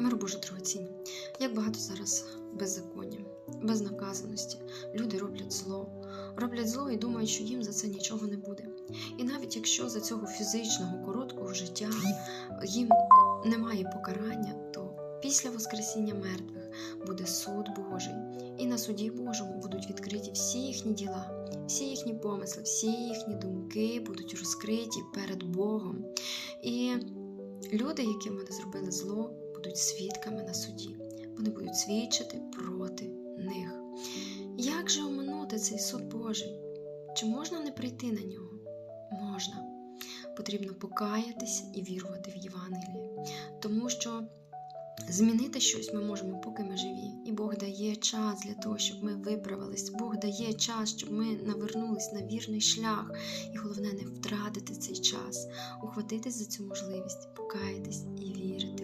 Мир Боже дорогоцінні, як багато зараз беззаконня, безнаказаності. Люди роблять зло, роблять зло і думають, що їм за це нічого не буде. І навіть якщо за цього фізичного короткого життя їм немає покарання, то після Воскресіння мертвих буде суд Божий, і на суді Божому будуть відкриті всі їхні діла, всі їхні помисли, всі їхні думки будуть розкриті перед Богом. І люди, яким вони зробили зло, будуть свідками на суді. Вони будуть свідчити проти них. Як же оминути цей суд Божий? Чи можна не прийти на нього? Можна. Потрібно покаятися і вірувати в Євангеліє. Тому що змінити щось ми можемо, поки ми живі. І Бог дає час для того, щоб ми виправились. Бог дає час, щоб ми навернулись на вірний шлях. І головне не втратити цей час, ухватитись за цю можливість, покаятись